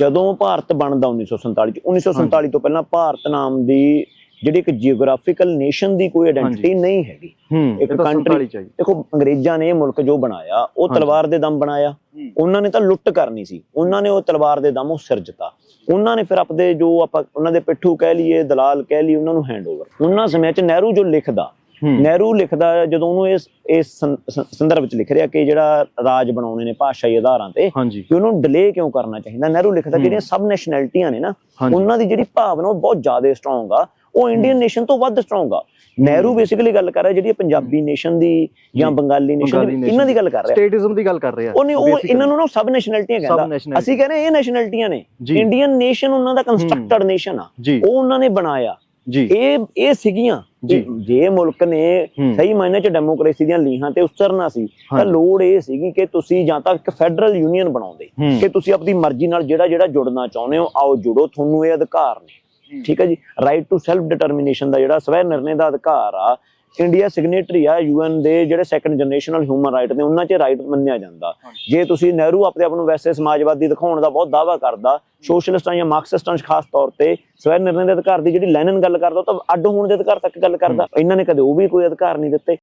ਜਦੋਂ ਭਾਰਤ ਬਣਦਾ 1947 ਚ 1947 ਤੋਂ ਪਹਿਲਾਂ ਭਾਰਤ ਨਾਮ ਦੀ ਜਿਹੜੀ ਇੱਕ ਜੀਓਗ੍ਰਾਫੀਕਲ ਨੇਸ਼ਨ ਦੀ ਕੋਈ ਆਇਡੈਂਟੀਟੀ ਨਹੀਂ ਹੈਗੀ। ਇੱਕ country- ਦੇਖੋ ਅੰਗਰੇਜ਼ਾਂ ਨੇ ਇਹ ਮੁਲਕ ਜੋ ਬਣਾਇਆ ਉਹ। ਤਲਵਾਰ ਦੇ ਦਮ ਬਣਾਇਆ। ਉਹਨਾਂ ਨੇ ਤਾਂ ਲੁੱਟ ਕਰਨੀ ਸੀ। ਉਹਨਾਂ ਨੇ ਉਹ ਤਲਵਾਰ ਦੇ ਦਮ ਉਹ ਸਿਰਜਤਾ ਉਹਨਾਂ ਨੇ ਫਿਰ ਆਪਦੇ ਜੋ ਆਪਾਂ ਉਹਨਾਂ ਦੇ ਪਿੱਠੂ ਕਹਿ ਲਈਏ ਦਲਾਲ ਕਹਿ ਲਈਏ ਉਹਨਾਂ ਨੂੰ ਹੈਂਡਓਵਰ ਉਹਨਾਂ ਸਮੇਂ 'ਚ ਨਹਿਰੂ ਜੋ ਲਿਖਦਾ ਨਹਿਰੂ ਲਿਖਦਾ ਜਦੋਂ ਉਹਨੂੰ ਇਸ ਇਸ ਸੰਦਰਭ 'ਚ ਲਿਖ ਰਿਹਾ ਕਿ ਜਿਹੜਾ ਰਾਜ ਬਣਾਉਣੇ ਨੇ ਭਾਸ਼ਾਈ ਆਧਾਰਾਂ ਤੇ ਕਿ ਉਹਨੂੰ ਡਿਲੇ ਕਿਉਂ ਕਰਨਾ ਚਾਹੀਦਾ? ਨਹਿਰੂ ਲਿਖਦਾ। ਜਿਹੜੀਆਂ ਸਬ ਨੈਸ਼ਨੈਲਿਟੀਆਂ ਨੇ ਨਾ ਉਹਨਾਂ ਦੀ ਜਿਹੜੀ ਭਾਵਨਾ ਉਹ ਬਹੁਤ ਜ਼ਿਆਦਾ ਸਟਰੋਂਗ ਆ ਉਹ ਇੰਡੀਅਨ ਨੇਸ਼ਨ ਤੋਂ ਵੱਧ ਸਟਰੋਂਗ ਆ। ਨਹਿਰੂ ਬੇਸਿਕਲੀ ਗੱਲ ਕਰ ਰਿਹਾ ਜਿਹੜੀ ਪੰਜਾਬੀ ਨੇਸ਼ਨ ਦੀ ਜਾਂ ਬੰਗਾਲੀ ਨੇਸ਼ਨ ਦੀ ਇਹਨਾਂ ਦੀ ਗੱਲ ਕਰ ਰਿਹਾ। ਸਟੇਟਿਜ਼ਮ ਦੀ ਗੱਲ ਕਰ ਰਹੇ। ਆ ਉਹ ਨਹੀਂ ਉਹ basically। ਇਹਨਾਂ ਨੂੰ ਨਾ ਸਬ ਨੈਸ਼ਨੈਲਿਟੀਆਂ ਕਹਿੰਦਾ। ਅਸੀਂ ਕਹਿੰਦੇ ਇਹ ਨੈਸ਼ਨੈਲਿਟੀਆਂ ਨੇ। ਇੰਡੀਅਨ ਨੇਸ਼ਨ ਉਹਨਾਂ ਦਾ ਕੰਸਟਰਕਟਡ ਨੇਸ਼ਨ ਆ। ਉਹ ਉਹਨਾਂ ਨੇ ਬਣਾਇਆ। ਇਹ ਇਹ ਸੀਗੀਆਂ ਜੀ। ਮੁਲਕ ਨੇ। ਸਹੀ ਮਾਇਨੇ ਚ ਡੈਮੋਕ੍ਰੇਸੀ ਦੀਆਂ ਲੀਹਾਂ ਤੇ ਉਤਰਨਾ ਸੀ ਤਾਂ। ਲੋੜ ਇਹ ਸੀਗੀ ਕਿ ਤੁਸੀਂ ਜਾਂ ਤਾਂ ਇੱਕ ਫੈਡਰਲ ਯੂਨੀਅਨ ਬਣਾਉਂਦੇ। ਕਿ ਤੁਸੀਂ ਆਪਣੀ ਮਰਜ਼ੀ ਨਾਲ ਜਿਹੜਾ ਜਿਹੜਾ ਜੁੜਨਾ ਚਾਹੁੰਦੇ ਹੋ ਆਓ ਜੁੜੋ ਤੁਹਾਨੂੰ ਇਹ ਅਧਿਕਾਰ ਨੇ ਠੀਕ ਹੈ ਜੀ। ਰਾਈਟ ਟੂ ਸੈਲਫ ਡਿਟਰਮੀਨੇਸ਼ਨ ਦਾ ਜਿਹੜਾ ਸਵੈ ਨਿਰਣੇ ਦਾ ਅਧਿਕਾਰ ਆ ਇੰਡੀਆ ਸਿਗਨੇਟਰੀ ਆ ਯੂਐਨ ਦੇ ਜਿਹੜੇ ਸੈਕੰਡ ਜਨਰੇਸ਼ਨਲ ਹਿਊਮਨ ਰਾਈਟ ਨੇ ਉਹਨਾਂ 'ਚ ਰਾਈਟ ਮੰਨਿਆ ਜਾਂਦਾ। ਜੇ ਤੁਸੀਂ ਨਹਿਰੂ ਆਪਣੇ ਆਪ ਨੂੰ ਵੈਸੇ ਸਮਾਜਵਾਦੀ ਦਿਖਾਉਣ ਦਾ ਬਹੁਤ ਦਾਅਵਾ ਕਰਦਾ ਸੋਸ਼ਲਿਸਟਾਂ ਜਾਂ ਮਾਰਕਸਿਸਟਾਂ 'ਚ ਖਾਸ ਤੌਰ ਤੇ ਸਵੈ ਨਿਰਣੇ ਦੇ ਅਧਿਕਾਰ ਦੀ ਜਿਹੜੀ ਲੈਨਨ ਗੱਲ ਕਰਦਾ ਉਹ ਤਾਂ ਅੱਡ ਹੋਣ ਦੇ ਅਧਿਕਾਰ ਤੱਕ ਗੱਲ ਕਰਦਾ। ਇਹਨਾਂ ਨੇ ਕਦੇ ਉਹ ਵੀ ਕੋਈ ਅਧਿਕਾਰ ਨਹੀਂ ਦਿੱਤੇ।